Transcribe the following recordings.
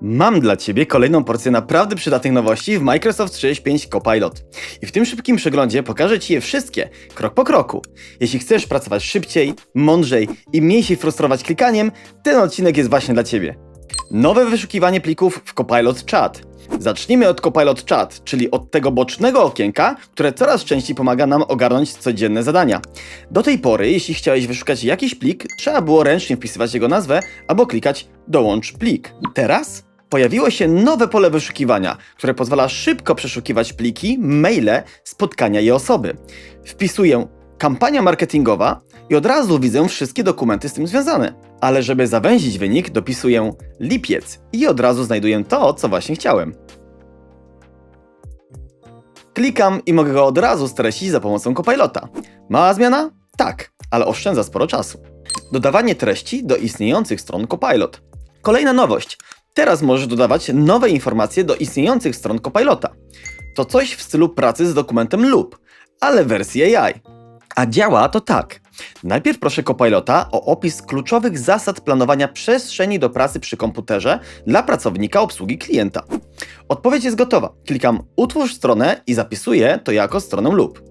Mam dla Ciebie kolejną porcję naprawdę przydatnych nowości w Microsoft 365 Copilot. I w tym szybkim przeglądzie pokażę Ci je wszystkie, krok po kroku. Jeśli chcesz pracować szybciej, mądrzej i mniej się frustrować klikaniem, ten odcinek jest właśnie dla Ciebie. Nowe wyszukiwanie plików w Copilot Chat. Zacznijmy od Copilot Chat, czyli od tego bocznego okienka, które coraz częściej pomaga nam ogarnąć codzienne zadania. Do tej pory, jeśli chciałeś wyszukać jakiś plik, trzeba było ręcznie wpisywać jego nazwę albo klikać Dołącz plik. Teraz pojawiło się nowe pole wyszukiwania, które pozwala szybko przeszukiwać pliki, maile, spotkania i osoby. Wpisuję kampania marketingowa i od razu widzę wszystkie dokumenty z tym związane. Ale żeby zawęzić wynik, dopisuję lipiec i od razu znajduję to, co właśnie chciałem. Klikam i mogę go od razu streścić za pomocą Copilota. Mała zmiana? Tak, ale oszczędza sporo czasu. Dodawanie treści do istniejących stron Copilot. Kolejna nowość. Teraz możesz dodawać nowe informacje do istniejących stron Copilota. To coś w stylu pracy z dokumentem lub, ale wersji AI. A działa to tak. Najpierw proszę Copilota o opis kluczowych zasad planowania przestrzeni do pracy przy komputerze dla pracownika obsługi klienta. Odpowiedź jest gotowa. Klikam Utwórz stronę i zapisuję to jako stronę lub.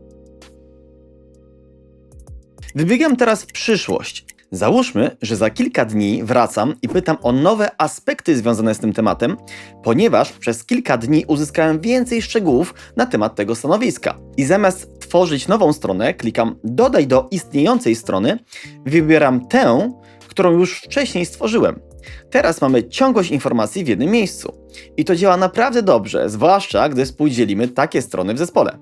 Wybiegam teraz w przyszłość. Załóżmy, że za kilka dni wracam i pytam o nowe aspekty związane z tym tematem, ponieważ przez kilka dni uzyskałem więcej szczegółów na temat tego stanowiska. I zamiast tworzyć nową stronę, klikam Dodaj do istniejącej strony, wybieram tę, którą już wcześniej stworzyłem. Teraz mamy ciągłość informacji w jednym miejscu. I to działa naprawdę dobrze, zwłaszcza gdy współdzielimy takie strony w zespole.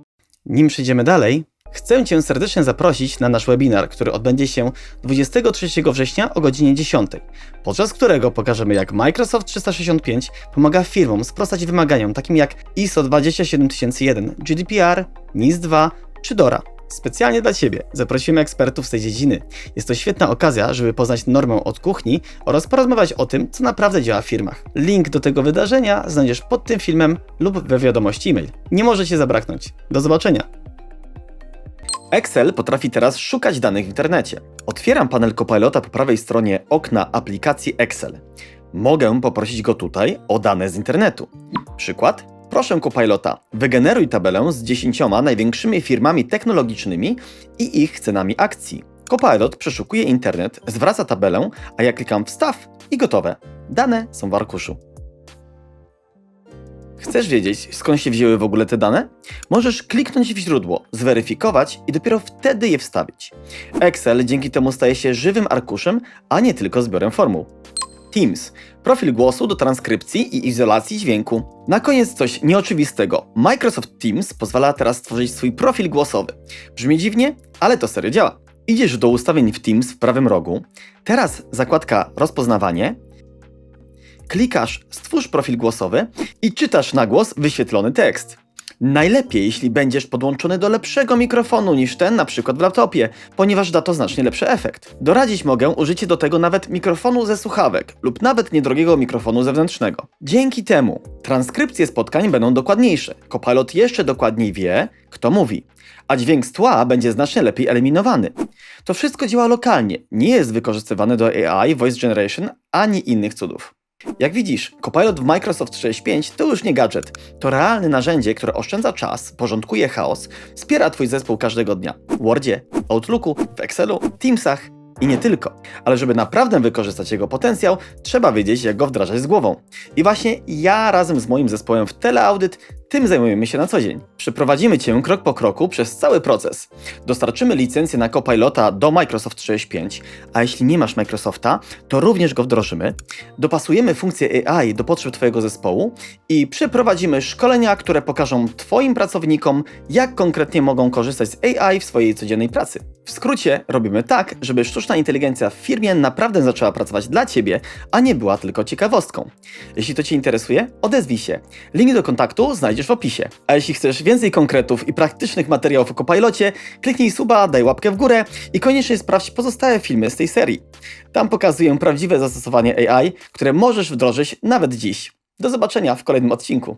Nim przejdziemy dalej, chcę Cię serdecznie zaprosić na nasz webinar, który odbędzie się 23 września o godzinie 10, podczas którego pokażemy jak Microsoft 365 pomaga firmom sprostać wymaganiom takim jak ISO 27001, GDPR, NIS2 czy DORA. Specjalnie dla Ciebie zaprosimy ekspertów z tej dziedziny. Jest to świetna okazja, żeby poznać normę od kuchni oraz porozmawiać o tym, co naprawdę działa w firmach. Link do tego wydarzenia znajdziesz pod tym filmem lub we wiadomości e-mail. Nie może Cię zabraknąć. Do zobaczenia! Excel potrafi teraz szukać danych w internecie. Otwieram panel Copilota po prawej stronie okna aplikacji Excel. Mogę poprosić go tutaj o dane z internetu. Przykład? Proszę Copilota, wygeneruj tabelę z 10 największymi firmami technologicznymi i ich cenami akcji. Copilot przeszukuje internet, zwraca tabelę, a ja klikam wstaw i gotowe. Dane są w arkuszu. Chcesz wiedzieć, skąd się wzięły w ogóle te dane? Możesz kliknąć w źródło, zweryfikować i dopiero wtedy je wstawić. Excel dzięki temu staje się żywym arkuszem, a nie tylko zbiorem formuł. Teams. Profil głosu do transkrypcji i izolacji dźwięku. Na koniec coś nieoczywistego. Microsoft Teams pozwala teraz stworzyć swój profil głosowy. Brzmi dziwnie, ale to serio działa. Idziesz do ustawień w Teams w prawym rogu. Teraz zakładka rozpoznawanie. Klikasz Stwórz profil głosowy i czytasz na głos wyświetlony tekst. Najlepiej, jeśli będziesz podłączony do lepszego mikrofonu niż ten na przykład w laptopie, ponieważ da to znacznie lepszy efekt. Doradzić mogę użycie do tego nawet mikrofonu ze słuchawek lub nawet niedrogiego mikrofonu zewnętrznego. Dzięki temu transkrypcje spotkań będą dokładniejsze. Copilot jeszcze dokładniej wie, kto mówi, a dźwięk z tła będzie znacznie lepiej eliminowany. To wszystko działa lokalnie, nie jest wykorzystywane do AI, voice generation ani innych cudów. Jak widzisz, Copilot w Microsoft 365 to już nie gadżet. To realne narzędzie, które oszczędza czas, porządkuje chaos, wspiera Twój zespół każdego dnia. W Wordzie, Outlooku, w Excelu, Teamsach i nie tylko. Ale żeby naprawdę wykorzystać jego potencjał, trzeba wiedzieć, jak go wdrażać z głową. I właśnie ja razem z moim zespołem w Teleaudyt tym zajmujemy się na co dzień. Przeprowadzimy Cię krok po kroku przez cały proces. Dostarczymy licencję na Copilota do Microsoft 365, a jeśli nie masz Microsofta, to również go wdrożymy. Dopasujemy funkcję AI do potrzeb Twojego zespołu i przeprowadzimy szkolenia, które pokażą Twoim pracownikom, jak konkretnie mogą korzystać z AI w swojej codziennej pracy. W skrócie robimy tak, żeby sztuczna inteligencja w firmie naprawdę zaczęła pracować dla Ciebie, a nie była tylko ciekawostką. Jeśli to Cię interesuje, odezwij się. Link do kontaktu znajdziesz w opisie. A jeśli chcesz więcej konkretów i praktycznych materiałów o Copilocie, kliknij suba, daj łapkę w górę i koniecznie sprawdź pozostałe filmy z tej serii. Tam pokazuję prawdziwe zastosowanie AI, które możesz wdrożyć nawet dziś. Do zobaczenia w kolejnym odcinku.